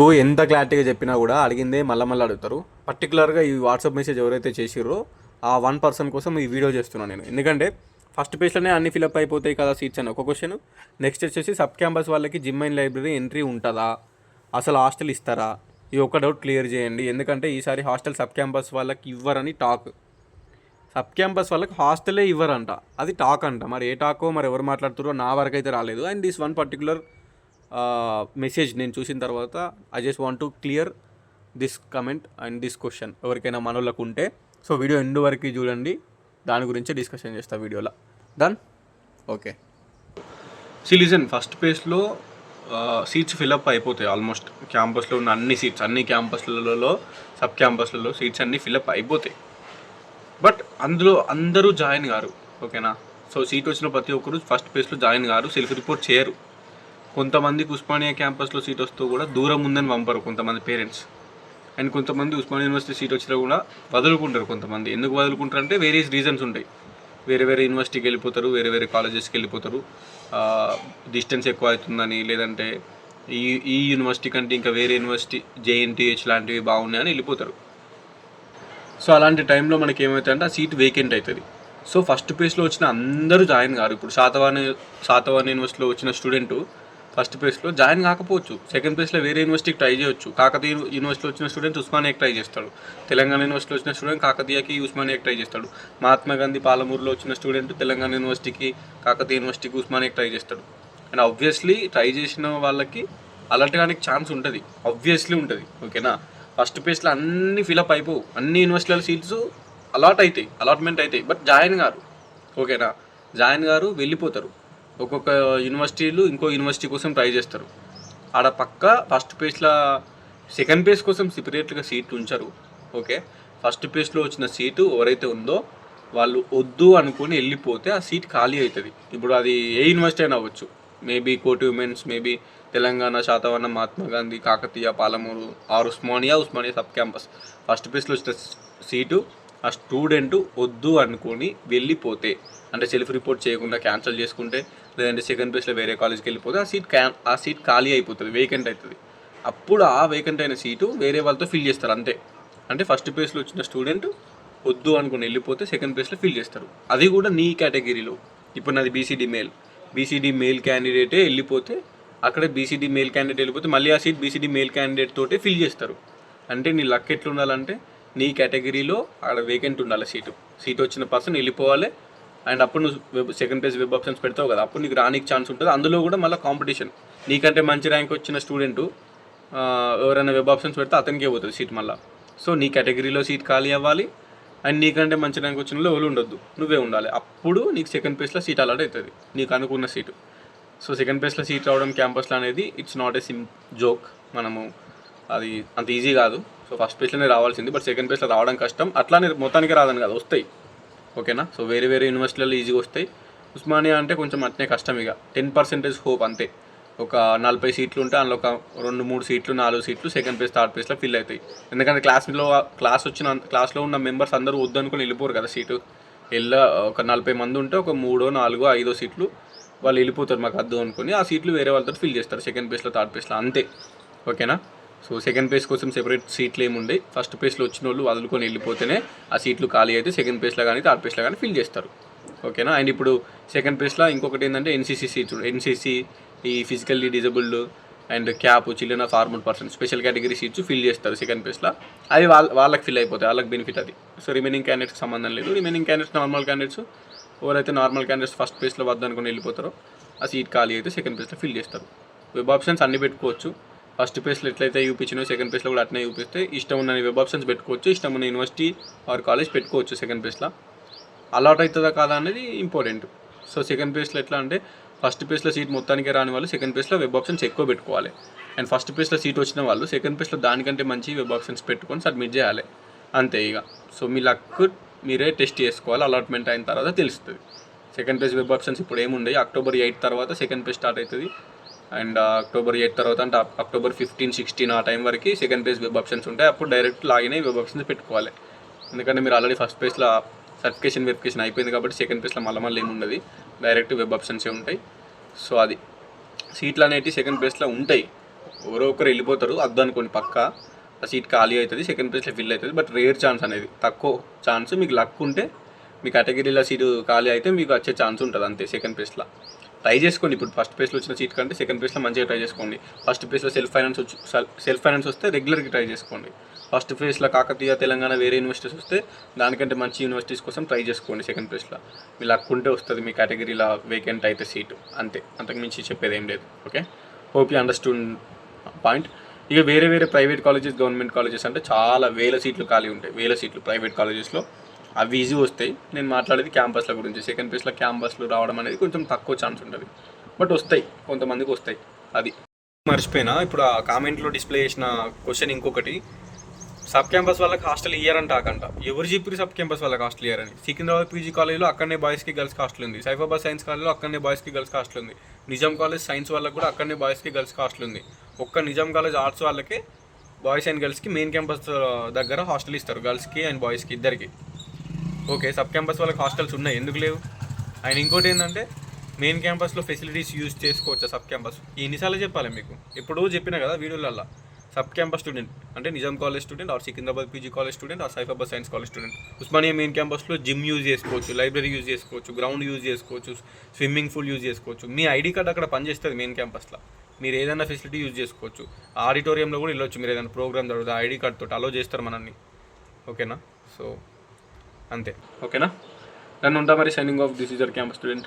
మీకు ఎంత క్లారిటీగా చెప్పినా కూడా అడిగిందే మళ్ళీ మళ్ళీ అడుగుతారు. పర్టికులర్గా ఈ వాట్సాప్ మెసేజ్ ఎవరైతే చేసిరో ఆ వన్ పర్సన్ కోసం ఈ వీడియో చేస్తున్నాను నేను. ఎందుకంటే ఫస్ట్ పేజ్లోనే అన్ని ఫిలప్ అయిపోతాయి కదా సీట్స్ అని. ఒక క్వశ్చన్ నెక్స్ట్ వచ్చేసి సబ్ క్యాంపస్ వాళ్ళకి జిమ్ అండ్ లైబ్రరీ ఎంట్రీ ఉంటుందా? అసలు హాస్టల్ ఇస్తారా? ఈ ఒక్క డౌట్ క్లియర్ చేయండి. ఎందుకంటే ఈసారి హాస్టల్ సబ్ క్యాంపస్ వాళ్ళకి ఇవ్వరని టాక్ సబ్ క్యాంపస్ వాళ్ళకి హాస్టలే ఇవ్వరంట. అది టాక్ అంట. మరి ఏ టాకో మరి ఎవరు మాట్లాడుతారో నా వరకు అయితే రాలేదు. And this one particular message నేను చూసిన తర్వాత I just want to clear this comment and this question ఎవరికైనా మనోళ్ళకు ఉంటే. సో వీడియో ఎండు వరకు చూడండి. దాని గురించే డిస్కషన్ చేస్తా వీడియోలో. డన్ ఓకే సిలిజన్ ఫస్ట్ పేజ్లో సీట్స్ ఫిలప్ అయిపోతాయి ఆల్మోస్ట్ క్యాంపస్లో ఉన్న అన్ని సీట్స్ అన్ని క్యాంపస్లలో సబ్ క్యాంపస్లలో సీట్స్ అన్నీ ఫిలప్ అయిపోతాయి. బట్ అందులో అందరూ జాయిన్ గారు ఓకేనా సో సీట్ వచ్చిన ప్రతి ఒక్కరు ఫస్ట్ పేజ్లో జాయిన్ గారు సెల్ఫ్ రిపోర్ట్ చేయరు. కొంతమందికి ఉస్మానియా క్యాంపస్లో సీట్ వస్తూ కూడా దూరం ఉందని పంపరు కొంతమంది పేరెంట్స్. అండ్ కొంతమంది ఉస్మానియా యూనివర్సిటీ సీట్ వచ్చినా కూడా వదులుకుంటారు కొంతమంది. ఎందుకు వదులుకుంటారు అంటే వేరియస్ రీజన్స్ ఉంటాయి. వేరే వేరే యూనివర్సిటీకి వెళ్ళిపోతారు వేరే వేరే కాలేజెస్కి వెళ్ళిపోతారు. డిస్టెన్స్ ఎక్కువ అవుతుందని లేదంటే ఈ ఈ యూనివర్సిటీ కంటే ఇంకా వేరే యూనివర్సిటీ జేఎన్టీహెచ్ లాంటివి బాగున్నాయని వెళ్ళిపోతారు. సో అలాంటి టైంలో మనకి ఏమవుతుందంటే ఆ సీట్ వేకెంట్ అవుతుంది. సో ఫస్ట్ ప్లేస్లో వచ్చిన అందరూ జాయిన్ కారు. ఇప్పుడు శాతవాణి శాతవాణి యూనివర్సిటీలో వచ్చిన స్టూడెంట్ ఫస్ట్ ప్లేస్లో జాయిన్ కాకపోవచ్చు. సెకండ్ ప్లేస్లో వేరే యూనివర్సిటీకి ట్రై చేయొచ్చు. కాకతీయ యూనివర్సిటీలో వచ్చిన స్టూడెంట్ ఉస్మానియాకి ట్రై చేస్తాడు. తెలంగాణ యూనివర్సిటీలో వచ్చిన స్టూడెంట్ కాకతీయకి ఉస్మానియాకి ట్రై చేస్తాడు. మహాత్మా గాంధీ పాలమూరులో వచ్చిన స్టూడెంట్ తెలంగాణ యూనివర్సిటీకి కాకతీయ యూనివర్సిటీకి ఉస్మానియాకి ట్రై చేస్తాడు. అండ్ ఆబ్వియస్లీ ట్రై చేసిన వాళ్ళకి అలర్ట్ కానికి ఛాన్స్ ఉంటుంది. ఆబ్వియస్లీ ఉంటుంది. ఓకేనా? ఫస్ట్ ప్లేస్లో అన్ని ఫిలప్ అయిపోవు. అన్ని యూనివర్సిటీల సీట్స్ అలాట్ అవుతాయి అలాట్మెంట్ అవుతాయి బట్ జాయిన్ గారు ఓకేనా? జాయిన్ గారు వెళ్ళిపోతారు. ఒక్కొక్క యూనివర్సిటీలు ఇంకో యూనివర్సిటీ కోసం ట్రై చేస్తారు. ఆడ పక్క ఫస్ట్ పేజ్లో సెకండ్ పేజ్ కోసం సెపరేట్గా సీట్ ఉంచరు. ఓకే ఫస్ట్ పేజ్లో వచ్చిన సీటు ఎవరైతే ఉందో వాళ్ళు వద్దు అనుకొని వెళ్ళిపోతే ఆ సీట్ ఖాళీ అవుతుంది ఇప్పుడు అది ఏ యూనివర్సిటీ అయినా అవ్వచ్చు. Maybe Koti women's maybe Telangana శాతవనం Mahatma Gandhi Kakatiya Palamuru or Osmania Osmania sub campus. First ప్లేస్లో వచ్చిన సీటు ఆ స్టూడెంట్ వద్దు అనుకొని వెళ్ళిపోతే అంటే సెల్ఫ్ రిపోర్ట్ చేయకుండా క్యాన్సిల్ చేసుకుంటే లేదంటే సెకండ్ ప్లేస్లో వేరే కాలేజ్కి వెళ్ళిపోతే ఆ సీట్ క్యాన్ ఆ సీట్ ఖాళీ అయిపోతుంది వేకెంట్ అవుతుంది అప్పుడు ఆ వేకెంట్ అయిన సీటు వేరే వాళ్ళతో ఫిల్ చేస్తారు అంతే. అంటే ఫస్ట్ ప్లేస్లో వచ్చిన స్టూడెంట్ వద్దు అనుకుని వెళ్ళిపోతే సెకండ్ ప్లేస్లో ఫిల్ చేస్తారు. అది కూడా నీ కేటగిరీలో ఇప్పుడు నాది బీసీడీ మేల్ బీసీడీ మేల్ క్యాండిడేటే వెళ్ళిపోతే అక్కడ బీసీడీ మేల్ క్యాండిడేట్ వెళ్ళిపోతే మళ్ళీ ఆ సీట్ బీసీడీ మేల్ క్యాండిడేట్ తోటే ఫిల్ చేస్తారు. అంటే నీ లక్ ఎట్లా ఉండాలంటే నీ కేటగిరీలో అక్కడ వేకెంట్ ఉండాలి సీటు సీట్ వచ్చిన పర్సన్ వెళ్ళిపోవాలి అండ్ అప్పుడు నువ్వు web second phase web options పెడతావు కదా అప్పుడు నీకు రానికి ఛాన్స్ ఉంటుంది. అందులో కూడా మళ్ళీ కాంపిటీషన్ నీకంటే మంచి ర్యాంక్ వచ్చిన స్టూడెంట్ ఎవరైనా వెబ్ ఆప్షన్స్ పెడితే అతనికే పోతుంది సీట్ మళ్ళీ. సో నీ కేటగిరీలో సీట్ ఖాళీ అవ్వాలి. అండ్ నీకంటే మంచి ర్యాంక్ వచ్చిన వాళ్ళు ఎవరు ఉండొద్దు. నువ్వే ఉండాలి. అప్పుడు నీకు సెకండ్ ప్లేస్లో సీట్ అలాట్ అవుతుంది. నీకు అనుకున్న సీటు సో సెకండ్ ప్లేస్లో సీట్ రావడం క్యాంపస్లో అనేది it's not a sim joke మనము అది అంత ఈజీ కాదు. సో ఫస్ట్ ప్లేస్లోనే రావాల్సింది. బట్ సెకండ్ ప్లేస్లో రావడం కష్టం. అట్లానే మొత్తానికి రాదని కాదు. వస్తాయి. ఓకేనా? సో వేరే వేరే యూనివర్సిటీలలో ఈజీగా వస్తాయి. ఉస్మానియా అంటే కొంచెం అట్నే కష్టం ఇక. టెన్ పర్సెంటేజ్ హోప్ అంతే. ఒక నలభై సీట్లు ఉంటే అందులో ఒక రెండు మూడు సీట్లు నాలుగు సీట్లు సెకండ్ ప్లేస్ థర్డ్ ప్లేస్లో ఫిల్ అవుతాయి. ఎందుకంటే క్లాస్లో క్లాస్ వచ్చిన క్లాస్లో ఉన్న మెంబర్స్ అందరూ వద్దనుకుని వెళ్ళిపోరు కదా సీటు వెళ్ళ ఒక నలభై మంది ఉంటే ఒక మూడో నాలుగో ఐదో సీట్లు వాళ్ళు వెళ్ళిపోతారు మాకు అద్దు అనుకుని. ఆ సీట్లు వేరే వాళ్ళతో ఫిల్ చేస్తారు సెకండ్ ప్లేస్లో థర్డ్ ప్లేస్లో అంతే. ఓకేనా? సో సెకండ్ ప్లేస్ కోసం సెపరేట్ సీట్లు ఏమి ఫస్ట్ ప్లేస్లో వచ్చిన వాళ్ళు వదులుకొని వెళ్ళిపోతేనే ఆ సీట్లు ఖాళీ అయితే సెకండ్ ప్లేస్లో కానీ థర్డ్ ప్లేస్లో కానీ ఫిల్ చేస్తారు. ఓకేనా అండ్ ఇప్పుడు సెకండ్ ప్లేస్లో ఇంకొకటి ఏంటంటే ఎన్సీసీ సీట్స్ ఎన్సీసీ ఈ physically disabled and CAP children of armed person special category seats fill చేస్తారు సెకండ్ ప్లేస్లో అది వాళ్ళ వాళ్ళకి ఫిల్ అయిపోతాయి. వాళ్ళకి బెనిఫిట్ అది. సో రిమైనింగ్ క్యాండిడేట్స్కి సంబంధం లేదు. రిమైనింగ్ క్యాండిడేట్స్ నార్మల్ క్యాండిడేట్స్ ఎవరైతే నార్మల్ క్యాండిడేట్స్ ఫస్ట్ ప్లేస్లో వద్దనుకుని వెళ్ళిపోతారో ఆ సీట్ ఖాళీ అయితే సెకండ్ ప్లేస్లో ఫిల్ చేస్తారు. వెబ్ ఆప్షన్స్ అన్ని పెట్టుకోవచ్చు. ఫస్ట్ ప్లేస్లో ఎట్లయితే చూపించినో సెకండ్ ప్లేస్లో కూడా అట్నే చూపిస్తే ఇష్టం ఉన్న వెబ్ ఆప్షన్స్ పెట్టుకోవచ్చు ఇష్టం ఉన్న యూనివర్సిటీ ఆర్ కాలేజ్ పెట్టుకోవచ్చు సెకండ్ ప్లేస్లో అలాట్ అవుతుందా కాదా అనేది ఇంపార్టెంట్ సో సెకండ్ ప్లేస్లో ఎట్లా అంటే ఫస్ట్ ప్లేస్లో సీట్ మొత్తానికి రాని వాళ్ళు సెకండ్ ప్లేస్లో వెబ్ ఆప్షన్స్ ఎక్కువ పెట్టుకోవాలి. అండ్ ఫస్ట్ ప్లేస్లో సీట్ వచ్చిన వాళ్ళు సెకండ్ ప్లేస్లో దానికంటే మంచి వెబ్ ఆప్షన్స్ పెట్టుకొని సబ్మిట్ చేయాలి. అంతే ఇక. సో మీ లక్ మీరే టెస్ట్ చేసుకోవాలి. అలాట్మెంట్ అయిన తర్వాత తెలుస్తుంది. సెకండ్ పేజ్ వెబ్ ఆప్షన్స్ ఇప్పుడు ఏముండే అక్టోబర్ ఎయిట్ తర్వాత సెకండ్ పేజ్ స్టార్ట్ అవుతుంది. అండ్ అక్టోబర్ ఎయిట్ తర్వాత అంటే అక్టోబర్ ఫిఫ్టీన్ సిక్స్టీన్ ఆ టైం వరకు సెకండ్ పేజ్ వెబ్ ఆప్షన్స్ ఉంటాయి. అప్పుడు డైరెక్ట్ లాగిన్ అయ్యి వెబ్ ఆప్షన్స్ పెట్టుకోవాలి. ఎందుకంటే మీరు ఆల్రెడీ ఫస్ట్ పేజ్లో సర్టిఫికేషన్ వెరిఫికేషన్ అయిపోయింది కాబట్టి సెకండ్ పేజ్లో మళ్ళీ మళ్ళీ ఏముండదు. డైరెక్ట్ వెబ్ ఆప్షన్సే ఉంటాయి. సో అది. సీట్లు అనేవి సెకండ్ ప్లేస్లో ఉంటాయి. ఎవరో ఒకరు వెళ్ళిపోతారు. అద్దనుకోండి పక్క. ఆ సీట్ ఖాళీ అవుతుంది. సెకండ్ ప్లేస్లో ఫిల్ అవుతుంది. బట్ రేర్ ఛాన్స్ అనేది. తక్కువ ఛాన్స్ మీకు లక్ ఉంటే మీ కేటగిరీలో సీటు ఖాళీ అయితే మీకు వచ్చే ఛాన్స్ ఉంటుంది అంతే సెకండ్ ప్లేస్లో ట్రై చేసుకోండి. ఇప్పుడు ఫస్ట్ ప్లేస్లో వచ్చిన సీట్ కంటే సెకండ్ ప్లేస్లో మంచిగా ట్రై చేసుకోండి. ఫస్ట్ ప్లేస్లో సెల్ఫ్ ఫైనాన్స్ వచ్చి సెల్ఫ్ ఫైనాన్స్ వస్తే రెగ్యులర్గా ట్రై చేసుకోండి. ఫస్ట్ ప్లేస్లో కాకతీయ తెలంగాణ వేరే యూనివర్సిటీస్ వస్తే దానికంటే మంచి యూనివర్సిటీస్ కోసం ట్రై చేసుకోండి సెకండ్ ప్లేస్లో మీ లక్కుంటే వస్తుంది మీ కేటగిరీలో వేకెంట్ అయితే సీటు అంతే. అంతకు మించి చెప్పేది ఏం లేదు. Okay hope you understood point ఇక వేరే వేరే ప్రైవేట్ కాలేజెస్ గవర్నమెంట్ కాలేజెస్ అంటే చాలా వేల సీట్లు ఖాళీ ఉంటాయి. వేల సీట్లు ప్రైవేట్ కాలేజెస్లో అవి ఈజీ వస్తాయి. నేను మాట్లాడేది క్యాంపస్ల గురించి. సెకండ్ ప్లేస్లో క్యాంపస్లు రావడం అనేది కొంచెం తక్కువ ఛాన్స్ ఉంటుంది. బట్ వస్తాయి. కొంతమందికి వస్తాయి. అది. మర్చిపోయినా ఇప్పుడు ఆ కామెంట్లో డిస్ప్లే చేసిన క్వశ్చన్ ఇంకొకటి. సబ్ క్యాంపస్ వాళ్ళకి హాస్టల్ ఇయ్యారంట అకంట ఎవరు చెప్పారు సబ్ క్యాంపస్ వాళ్ళకి హాస్టల్ ఇయ్యారని? సికింద్రాబాద్ పీజీ కాలేజ్లో అక్కడనే బాయ్స్కి గర్ల్స్ హాస్టల్ ఉంది. సైఫాబాద్ సైన్స్ కాలేజ్లో అక్కడనే బాయ్స్కి గర్ల్స్ హాస్టల్ ఉంది. నిజాం కాలేజ్ సైన్స్ వాళ్ళకి కూడా అక్కడనే బాయ్స్కి గర్ల్స్ హాస్టల్ ఉంది. ఒక్క నిజాం కాలేజ్ ఆర్ట్స్ వాళ్ళకే బాయ్స్ అండ్ గర్ల్స్కి మెయిన్ క్యాంపస్ దగ్గర హాస్టల్ ఇస్తారు. గర్ల్స్కి అండ్ బాయ్స్కి ఇద్దరికి. ఓకే సబ్ క్యాంపస్ వాళ్ళకి హాస్టల్స్ ఉన్నాయి ఎందుకు లేవు? ఆయన ఇంకోటి ఏంటంటే మెయిన్ క్యాంపస్లో ఫెసిలిటీస్ యూజ్ చేసుకోవచ్చా సబ్ క్యాంపస్? ఎన్నిసార్లు చెప్పాలి మీకు? ఎప్పుడూ చెప్పిన కదా వీడియోలల్లో. సబ్ క్యాంపస్ స్టూడెంట్ అంటే Nizam college student or Secunderabad PG college student or Saifabad science college student Osmania main క్యాంపస్లో జిమ్ యూజ్ చేసుకోవచ్చు లైబ్రరీ యూజ్ చేసుకోవచ్చు గ్రౌండ్ యూజ్ చేసుకోవచ్చు స్విమ్మింగ్ పూల్ యూజ్ చేసుకోవచ్చు. మీ ఐడి కార్డ్ అక్కడ పనిచేస్తుంది మెయిన్ క్యాంపస్లో మీరు ఏదైనా ఫెసిలిటీ యూజ్ చేసుకోవచ్చు. ఆడిటోరియంలో కూడా వెళ్ళొచ్చు మీరు ఏదైనా ప్రోగ్రామ్ జరుగుతుంది ఐడి కార్డ్ తోటి అలో చేస్తారు మనల్ని. ఓకేనా? సో అంతే. ఓకేనా? నన్ను ఉంటా మరి signing off this is your campus student